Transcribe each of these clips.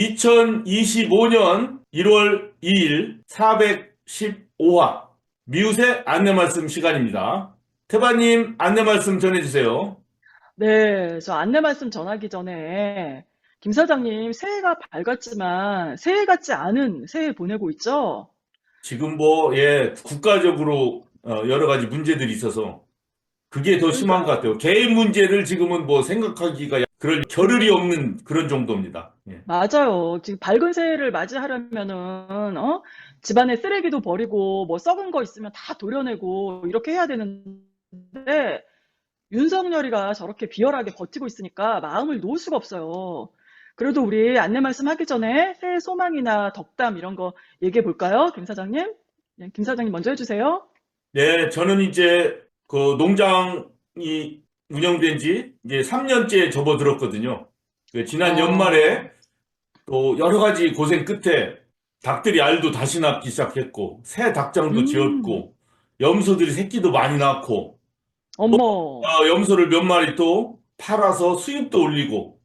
2025년 1월 2일 415화 미우새 안내 말씀 시간입니다. 태바님 안내 말씀 전해주세요. 네, 저 안내 말씀 전하기 전에 김 사장님 새해가 밝았지만 새해 같지 않은 새해 보내고 있죠? 지금 뭐, 예, 국가적으로 어, 여러 가지 문제들이 있어서 그게 더 심한 것 같아요. 개인 문제를 지금은 뭐 생각하기가 그럴 겨를이 없는 그런 정도입니다. 예. 맞아요. 지금 밝은 새해를 맞이하려면은 어? 집안에 쓰레기도 버리고 뭐 썩은 거 있으면 다 도려내고 이렇게 해야 되는데 윤석열이가 저렇게 비열하게 버티고 있으니까 마음을 놓을 수가 없어요. 그래도 우리 안내 말씀 하기 전에 새해 소망이나 덕담 이런 거 얘기해 볼까요? 김 사장님? 네, 김 사장님 먼저 해주세요. 네, 저는 이제 그 농장이 운영된 지 이제 3년째 접어들었거든요. 그 지난 어. 연말에 또 여러 가지 고생 끝에 닭들이 알도 다시 낳기 시작했고, 새 닭장도 음. 지었고, 염소들이 새끼도 많이 낳고, 어머, 어, 염소를 몇 마리 또 팔아서 수입도 올리고,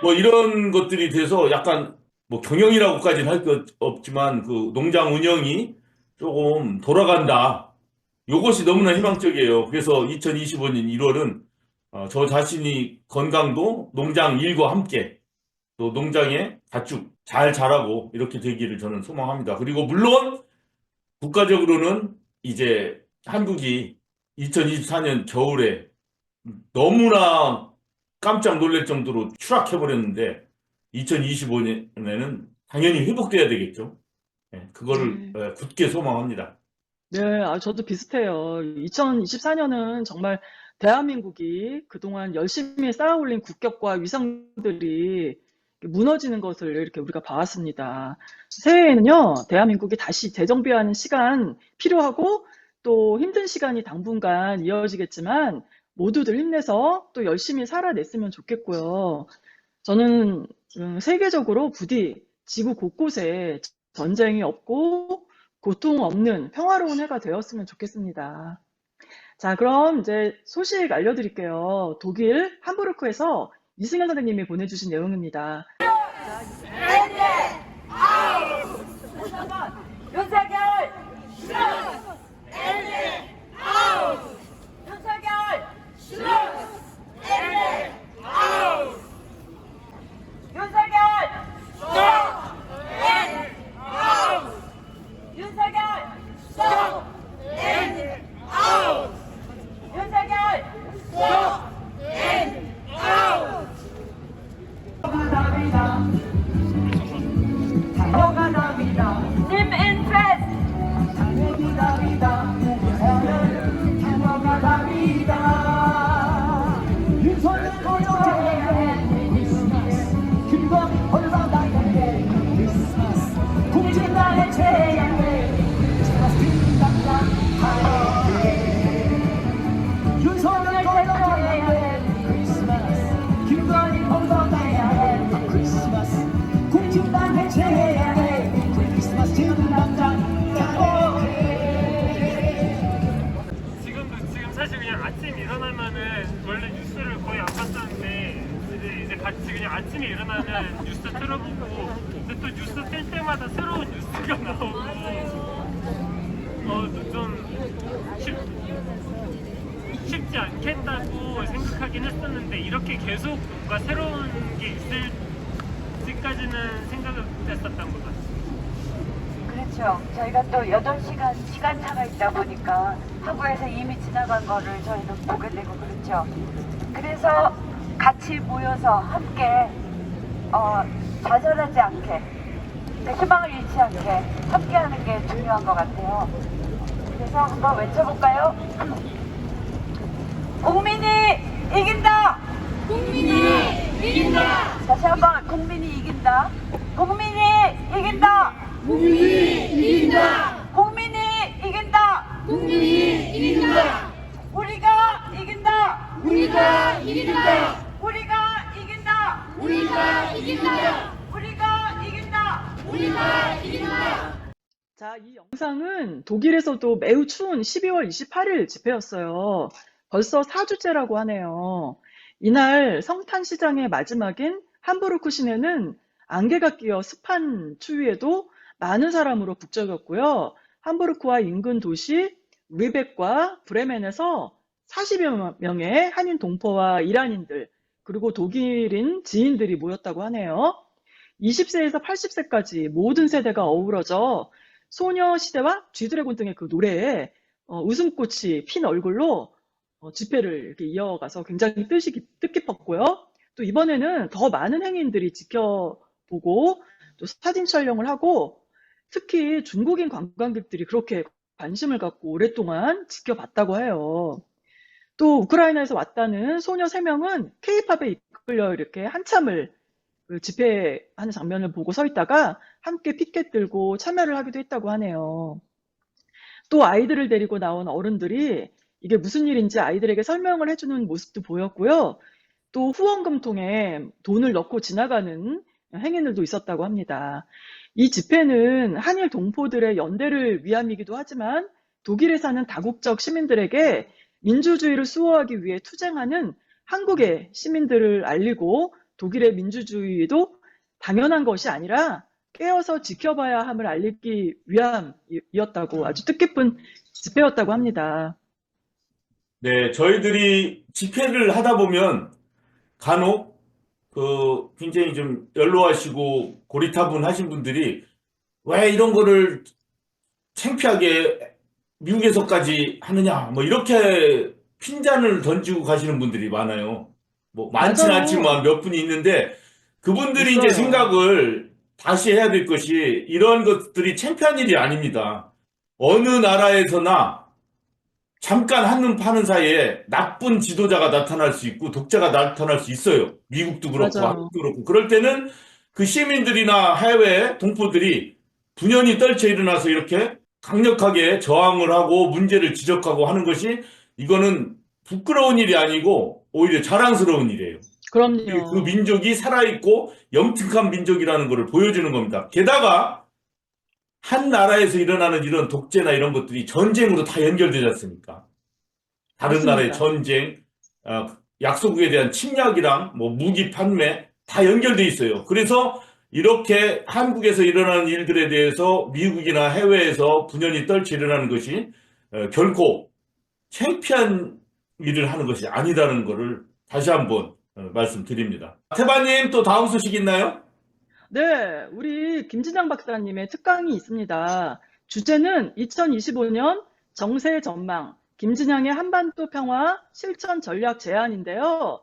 뭐 이런 것들이 돼서 약간 뭐 경영이라고까지는 할 것 없지만 그 농장 운영이 조금 돌아간다. 요것이 너무나 희망적이에요. 그래서 2025년 1월은 어, 저 자신이 건강도 농장 일과 함께 또 농장에 가축 잘 자라고 이렇게 되기를 저는 소망합니다. 그리고 물론 국가적으로는 이제 한국이 2024년 겨울에 너무나 깜짝 놀랄 정도로 추락해버렸는데 2025년에는 당연히 회복돼야 되겠죠. 예, 그거를 예, 굳게 소망합니다. 네, 아, 저도 비슷해요. 2024 년은 정말 대한민국이 그동안 열심히 쌓아 올린 국격과 위상들이 무너지는 것을 이렇게 우리가 봐왔습니다. 새해에는요, 대한민국이 다시 재정비하는 시간 필요하고 또 힘든 시간이 당분간 이어지겠지만 모두들 힘내서 또 열심히 살아냈으면 좋겠고요. 저는 음, 세계적으로 부디 지구 곳곳에 전쟁이 없고 고통 없는 평화로운 해가 되었으면 좋겠습니다. 자, 그럼 이제 소식 알려드릴게요. 독일 함부르크에서 이승현 선생님이 보내주신 내용입니다. 윤석열! 뭔가 새로운 게 있을지까지는 생각을 못했었던 것 같아요. 그렇죠. 저희가 또 8시간 시간차가 있다 보니까 한국에서 이미 지나간 거를 저희는 보게 되고 그렇죠. 그래서 같이 모여서 함께 어, 좌절하지 않게 그 희망을 잃지 않게 함께 하는 게 중요한 것 같아요. 그래서 한번 외쳐볼까요? 국민이 이긴다! 국민이 이긴다! 다시 한번 국민이 이긴다! 국민이 이긴다! 국민이 이긴다! 국민이 이긴다! 국민이 이긴다! 우리가 이긴다! 우리가 이긴다! 우리가 이긴다! 우리가 이긴다! 우리가 이긴다! 우리가 이긴다! 자, 이 영상은 독일에서도 매우 추운 12월 28일 집회였어요. 벌써 4주째라고 하네요. 이날 성탄시장의 마지막인 함부르크 시내는 안개가 끼어 습한 추위에도 많은 사람으로 북적였고요. 함부르크와 인근 도시 리벡과 브레멘에서 40여 명의 한인 동포와 이란인들, 그리고 독일인 지인들이 모였다고 하네요. 20세에서 80세까지 모든 세대가 어우러져 소녀시대와 쥐드래곤 등의 그 노래에 어, 웃음꽃이 핀 얼굴로 어, 집회를 이렇게 이어가서 굉장히 뜻이, 깊- 뜻깊었고요. 또 이번에는 더 많은 행인들이 지켜보고 또 사진 촬영을 하고 특히 중국인 관광객들이 그렇게 관심을 갖고 오랫동안 지켜봤다고 해요. 또 우크라이나에서 왔다는 소녀 3명은 케이팝에 이끌려 이렇게 한참을 그 집회하는 장면을 보고 서 있다가 함께 피켓 들고 참여를 하기도 했다고 하네요. 또 아이들을 데리고 나온 어른들이 이게 무슨 일인지 아이들에게 설명을 해주는 모습도 보였고요. 또 후원금통에 돈을 넣고 지나가는 행인들도 있었다고 합니다. 이 집회는 한일 동포들의 연대를 위함이기도 하지만 독일에 사는 다국적 시민들에게 민주주의를 수호하기 위해 투쟁하는 한국의 시민들을 알리고 독일의 민주주의도 당연한 것이 아니라 깨어서 지켜봐야 함을 알리기 위함이었다고 아주 뜻깊은 집회였다고 합니다. 네, 저희들이 집회를 하다 보면 간혹 그 굉장히 좀 연로하시고 고리타분하신 분들이 왜 이런 거를 창피하게 미국에서까지 하느냐 뭐 이렇게 핀잔을 던지고 가시는 분들이 많아요. 뭐 많지는 맞아요. 않지만 몇 분이 있는데 그분들이 이제 있어요. 생각을 다시 해야 될 것이 이런 것들이 창피한 일이 아닙니다. 어느 나라에서나 잠깐 한눈 파는 사이에 나쁜 지도자가 나타날 수 있고 독자가 나타날 수 있어요. 미국도 그렇고 맞아요. 한국도 그렇고. 그럴 때는 그 시민들이나 해외 동포들이 분연히 떨쳐 일어나서 이렇게 강력하게 저항을 하고 문제를 지적하고 하는 것이 이거는 부끄러운 일이 아니고 오히려 자랑스러운 일이에요. 그, 그럼요. 그 민족이 살아있고 영특한 민족이라는 것을 보여주는 겁니다. 게다가 한 나라에서 일어나는 이런 독재나 이런 것들이 전쟁으로 다 연결되지 않습니까? 다른 맞습니다. 나라의 전쟁, 어, 약소국에 대한 침략이랑 뭐 무기 판매 다 연결돼 있어요. 그래서 이렇게 한국에서 일어나는 일들에 대해서 미국이나 해외에서 분연히 떨치 일어나는 것이 어, 결코 창피한 일을 하는 것이 아니다는 것을 다시 한번 어, 말씀드립니다. 태바님 또 다음 소식 있나요? 네, 우리 김진양 박사님의 특강이 있습니다. 주제는 2025년 정세 전망, 김진양의 한반도 평화 실천 전략 제안인데요.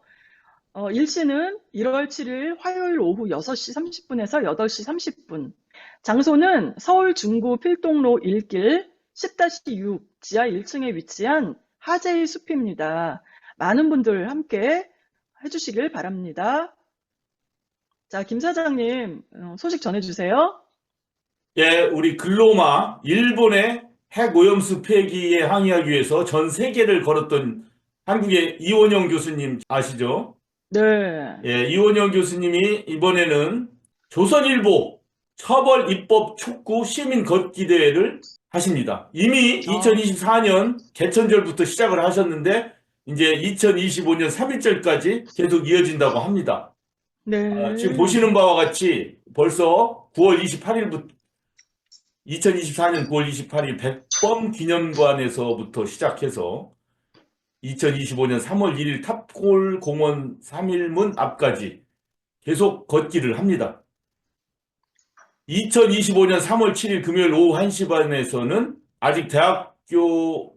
어, 일시는 1월 7일 화요일 오후 6시 30분에서 8시 30분. 장소는 서울 중구 필동로 1길 10-6 지하 1층에 위치한 하재희 숲입니다. 많은 분들 함께 해주시길 바랍니다. 자, 김 사장님, 어, 소식 전해주세요. 예, 우리 글로마, 일본의 핵 오염수 폐기에 항의하기 위해서 전 세계를 걸었던 한국의 이원영 교수님 아시죠? 네. 예, 이원영 교수님이 이번에는 조선일보 처벌 입법 촉구 시민 걷기 대회를 하십니다. 이미 아. 2024년 개천절부터 시작을 하셨는데 이제 2025년 3일절까지 계속 이어진다고 합니다. 네. 아, 지금 보시는 바와 같이 벌써 9월 28일부터 2024년 9월 28일 백범 기념관에서부터 시작해서 2025년 3월 1일 탑골 공원 3일문 앞까지 계속 걷기를 합니다. 2025년 3월 7일 금요일 오후 1시 반에서는 아직 대학교가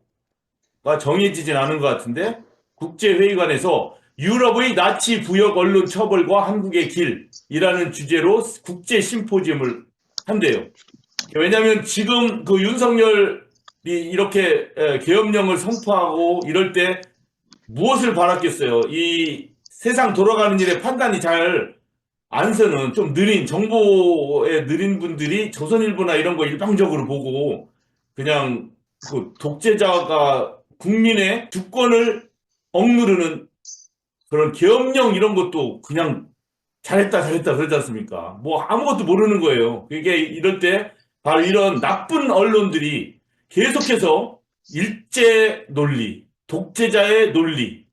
정해지진 않은 것 같은데 국제회의관에서 유럽의 나치 부역 언론 처벌과 한국의 길이라는 주제로 국제 심포지엄을 한대요. 왜냐하면 지금 그 윤석열이 이렇게 에, 계엄령을 선포하고 이럴 때 무엇을 바랐겠어요? 이 세상 돌아가는 일에 판단이 잘 안 서는 좀 느린 정보에 느린 분들이 조선일보나 이런 거 일방적으로 보고 그냥 그 독재자가 국민의 주권을 억누르는 그런 계엄령 이런 것도 그냥 잘했다 잘했다 그러지 않습니까? 뭐 아무것도 모르는 거예요. 그게 이럴 때 바로 이런 나쁜 언론들이 계속해서 일제 논리, 독재자의 논리,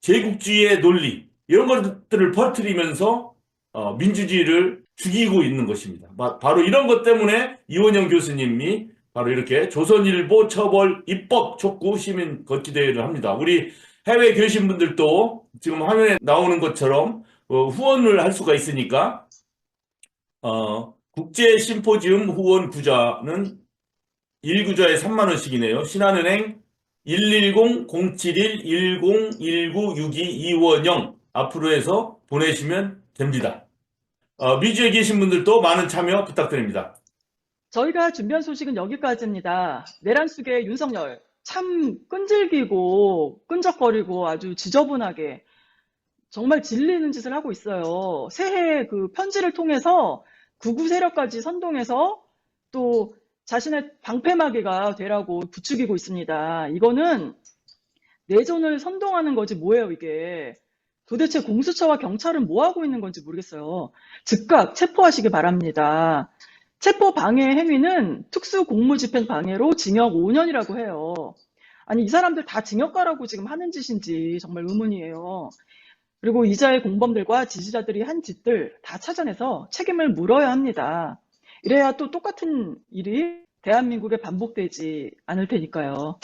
제국주의의 논리 이런 것들을 퍼뜨리면서 어, 민주주의를 죽이고 있는 것입니다. 바- 바로 이런 것 때문에 이원영 교수님이 바로 이렇게 조선일보 처벌 입법 촉구 시민 걷기 대회를 합니다. 우리 해외 계신 분들도 지금 화면에 나오는 것처럼 어, 후원을 할 수가 있으니까 어, 국제 심포지움 후원 구자는 1구자에 3만 원씩이네요. 신한은행 110-071-101962 이원영 앞으로 해서 보내시면 됩니다. 어, 미주에 계신 분들도 많은 참여 부탁드립니다. 저희가 준비한 소식은 여기까지입니다. 내란 속의 윤석열 참 끈질기고 끈적거리고 아주 지저분하게 정말 질리는 짓을 하고 있어요. 새해 그 편지를 통해서 구구 세력까지 선동해서 또 자신의 방패막이가 되라고 부추기고 있습니다. 이거는 내전을 선동하는 거지 뭐예요, 이게. 도대체 공수처와 경찰은 뭐 하고 있는 건지 모르겠어요. 즉각 체포하시기 바랍니다. 체포 방해 행위는 특수 공무 집행 방해로 징역 5년이라고 해요. 아니, 이 사람들 다 징역 가라고 지금 하는 짓인지 정말 의문이에요. 그리고 이자의 공범들과 지지자들이 한 짓들 다 찾아내서 책임을 물어야 합니다. 이래야 또 똑같은 일이 대한민국에 반복되지 않을 테니까요.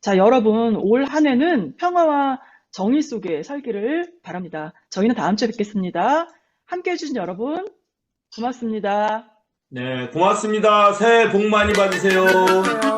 자, 여러분, 올 한 해는 평화와 정의 속에 살기를 바랍니다. 저희는 다음 주에 뵙겠습니다. 함께 해주신 여러분, 고맙습니다. 네, 고맙습니다. 새해 복 많이 받으세요. 안녕하세요.